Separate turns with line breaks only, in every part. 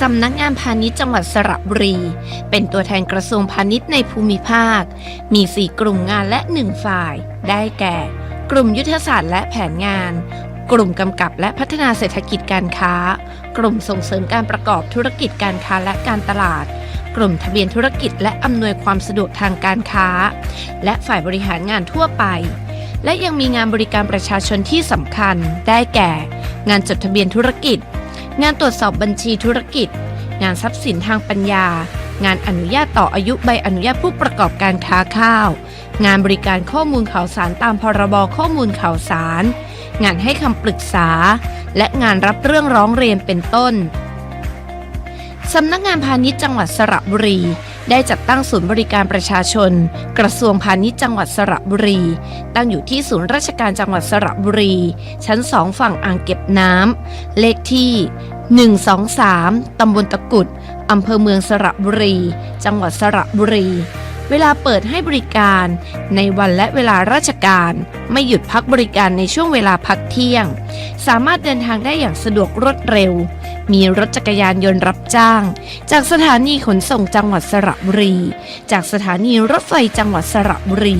สำนักงานพาณิชย์จังหวัดสระบุรี เป็นตัวแทนกระทรวงพาณิชย์ในภูมิภาค มี 4 กลุ่มงานและ 1 ฝ่าย ได้แก่ กลุ่มยุทธศาสตร์และแผนงาน กลุ่มกำกับและพัฒนาเศรษฐกิจการค้า กลุ่มส่งเสริมการประกอบธุรกิจการค้าและการตลาด กลุ่มทะเบียนธุรกิจและอำนวยความสะดวกทางการค้า และฝ่ายบริหารงานทั่วไป และยังมีงานบริการประชาชนที่สำคัญ ได้แก่ งานจดทะเบียนธุรกิจ งานตรวจสอบบัญชีธุรกิจ งานทรัพย์สินทางปัญญา งานอนุญาตต่ออายุใบอนุญาตผู้ประกอบการค้าข้าว งานบริการข้อมูลข่าวสารตามพรบข้อมูลข่าวสาร งานให้คำปรึกษา และงานรับเรื่องร้องเรียนเป็นต้นสำนักงานพาณิชย์จังหวัดสระบุรี ได้จัดตั้งศูนย์บริการประชาชน กระทรวงพาณิชย์จังหวัดสระบุรี ตั้งอยู่ที่ศูนย์ราชการจังหวัดสระบุรี ชั้น2ฝั่งอ่างเก็บน้ำเลขที่ 123 ตำบลตะกุดอำเภอเมืองสระบุรี จังหวัดสระบุรี เวลาเปิดให้บริการในวันและเวลาราชการ ไม่หยุดพักบริการในช่วงเวลาพักเที่ยง สามารถเดินทางได้อย่างสะดวกรวดเร็ว มีรถจักรยานยนต์รับจ้าง จากสถานีขนส่งจังหวัดสระบุรี จากสถานีรถไฟจังหวัดสระบุรี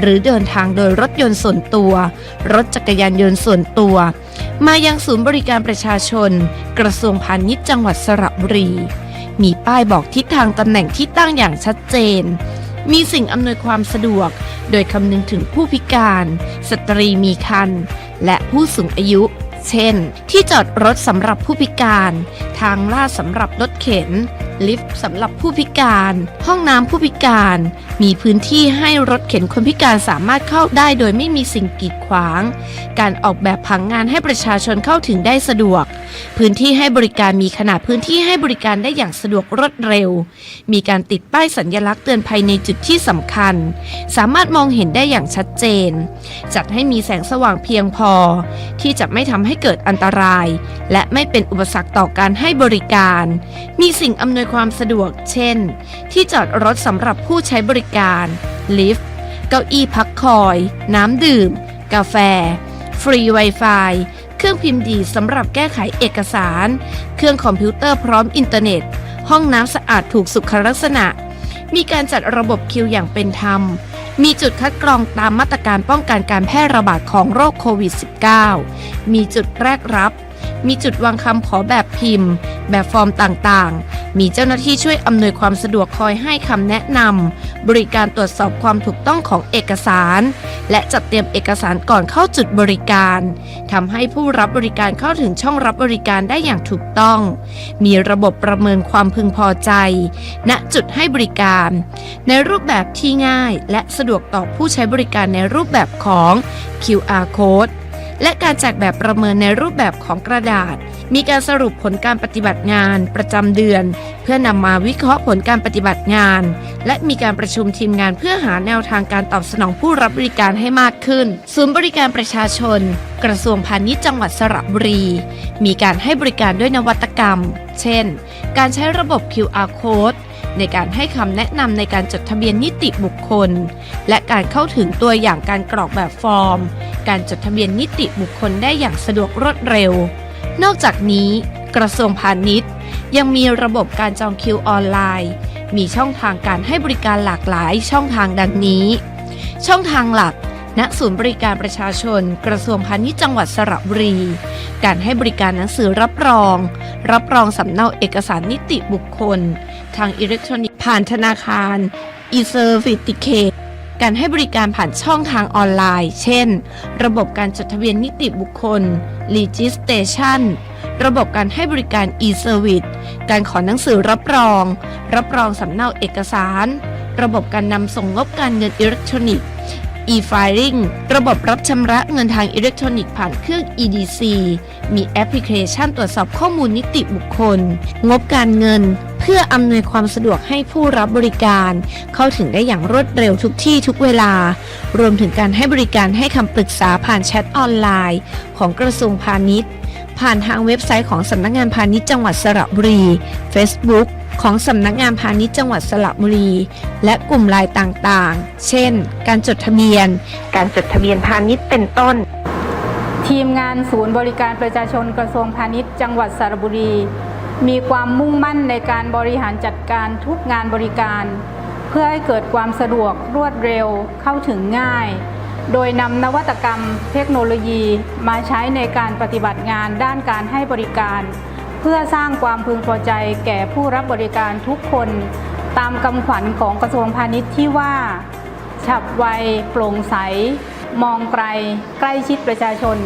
หรือเดินทางโดยรถยนต์ส่วนตัว รถจักรยานยนต์ส่วนตัว มายังศูนย์บริการประชาชน กระทรวงพาณิชย์จังหวัดสระบุรี มีป้ายบอกทิศทางตำแหน่งที่ตั้งอย่างชัดเจน มีสิ่งอำนวยความสะดวก โดยคำนึงถึงผู้พิการ สตรีมีครรภ์และผู้สูงอายุ เช่น ที่จอดรถสำหรับผู้พิการ ทางลาดสำหรับรถเข็น ลิฟต์สำหรับผู้พิการ ห้องน้ำผู้พิการ มีพื้นที่ให้รถเข็นคนพิการสามารถเข้าได้โดยไม่มีสิ่งกีดขวาง การออกแบบผังงานให้ประชาชนเข้าถึงได้สะดวก พื้นที่ให้บริการมีขนาดพื้นที่ให้บริการได้อย่างสะดวกรวดเร็ว มีการติดป้ายสัญลักษณ์เตือนภัยในจุดที่สำคัญ สามารถมองเห็นได้อย่างชัดเจน จัดให้มีแสงสว่างเพียงพอ ที่จะไม่ทำให้เกิดอันตราย และไม่เป็นอุปสรรคต่อการให้บริการ มีสิ่งอำนวยความสะดวก เช่น ที่จอดรถสำหรับผู้ใช้บริการ ลิฟต์ เก้าอี้พักคอย น้ำดื่ม กาแฟ ฟรี Wi-Fi เครื่องพิมพ์ดีสำหรับแก้ไขเอกสาร เครื่องคอมพิวเตอร์พร้อมอินเทอร์เน็ต ห้องน้ำสะอาดถูกสุขลักษณะ มีการจัดระบบคิวอย่างเป็นธรรม มีจุดคัดกรองตามมาตรการป้องกันการแพร่ระบาดของโรคโควิด -19 มีจุดแรกรับมีจุดวางคำขอแบบพิมพ์ แบบฟอร์มต่างๆ มีเจ้าหน้าที่ช่วยอำนวยความสะดวกคอยให้คำแนะนำบริการตรวจสอบความถูกต้องของเอกสาร และจัดเตรียมเอกสารก่อนเข้าจุดบริการทำให้ผู้รับบริการเข้าถึงช่องรับบริการได้อย่างถูกต้อง มีระบบประเมินความพึงพอใจ ณจุดให้บริการ ในรูปแบบที่ง่าย และสะดวกต่อผู้ใช้บริการในรูปแบบของ QR code และการแจกแบบประเมินในรูปแบบของกระดาษ มีการสรุปผลการปฏิบัติงานประจำเดือน เพื่อนำมาวิเคราะห์ผลการปฏิบัติงาน และมีการประชุมทีมงานเพื่อหาแนวทางการตอบสนองผู้รับบริการให้มากขึ้น ศูนย์บริการประชาชน กระทรวงพาณิชย์จังหวัดสระบุรี มีการให้บริการด้วยนวัตกรรม เช่น การใช้ระบบ QR code ในการให้คำแนะนำในการจดทะเบียนนิติบุคคล และการเข้าถึงตัวอย่างการกรอกแบบฟอร์ม การจดทะเบียนนิติบุคคลได้อย่างสะดวกรวดเร็ว นอกจากนี้ กระทรวงพาณิชย์ ยังมีระบบการจองคิวออนไลน์ มีช่องทางการให้บริการหลากหลายช่องทางดังนี้ ช่องทางหลักณศูนย์บริการประชาชน กระทรวงพาณิชย์จังหวัดสระบุรี การให้บริการหนังสือรับรอง รับรองสำเนาเอกสารนิติบุคคล ทางอิเล็กทรอนิกส์ผ่านธนาคาร e-certificate การให้บริการผ่านช่องทางออนไลน์ เช่น ระบบการจดทะเบียนนิติบุคคล registration ระบบการให้บริการ e-service การขอหนังสือรับรอง รับรองสำเนาเอกสาร ระบบการนำส่งงบการเงินอิเล็กทรอนิกส์ e-filing ระบบรับชำระเงินทางอิเล็กทรอนิกส์ผ่านเครื่อง EDC มีแอปพลิเคชันตรวจสอบข้อมูลนิติบุคคล งบการเงิน พื่ออำนวยความสะดวกให้ผู้รับบริการ เข้าถึงได้อย่างรวดเร็วทุกที่ทุกเวลา รวมถึงการให้บริการให้คำปรึกษาผ่านแชทออนไลน์ ของกระทรวงพาณิชย์ ผ่านทางเว็บไซต์ของสำนักงานพาณิชย์จังหวัดสระบุรี Facebook ของสำนักงานพาณิชย์จังหวัดสระบุรี และกลุ่มไลน์ต่างๆ เช่น การจดทะเบียน การจดทะเบียนพาณิชย์เป็นต้น
ทีมงานศูนย์บริการประชาชนกระทรวงพาณิชย์จังหวัดสระบุรี มีความมุ่งมั่นในการบริหารจัดการทุกงานบริการ เพื่อให้เกิดความสะดวกรวดเร็วเข้าถึงง่าย โดยนำนวัตกรรมเทคโนโลยีมาใช้ในการปฏิบัติงานด้านการให้บริการ เพื่อสร้างความพึงพอใจแก่ผู้รับบริการทุกคน ตามคำขวัญของกระทรวงพาณิชย์ที่ว่า ฉับไว โปร่งใส มองไกล ใกล้ชิดประชาชน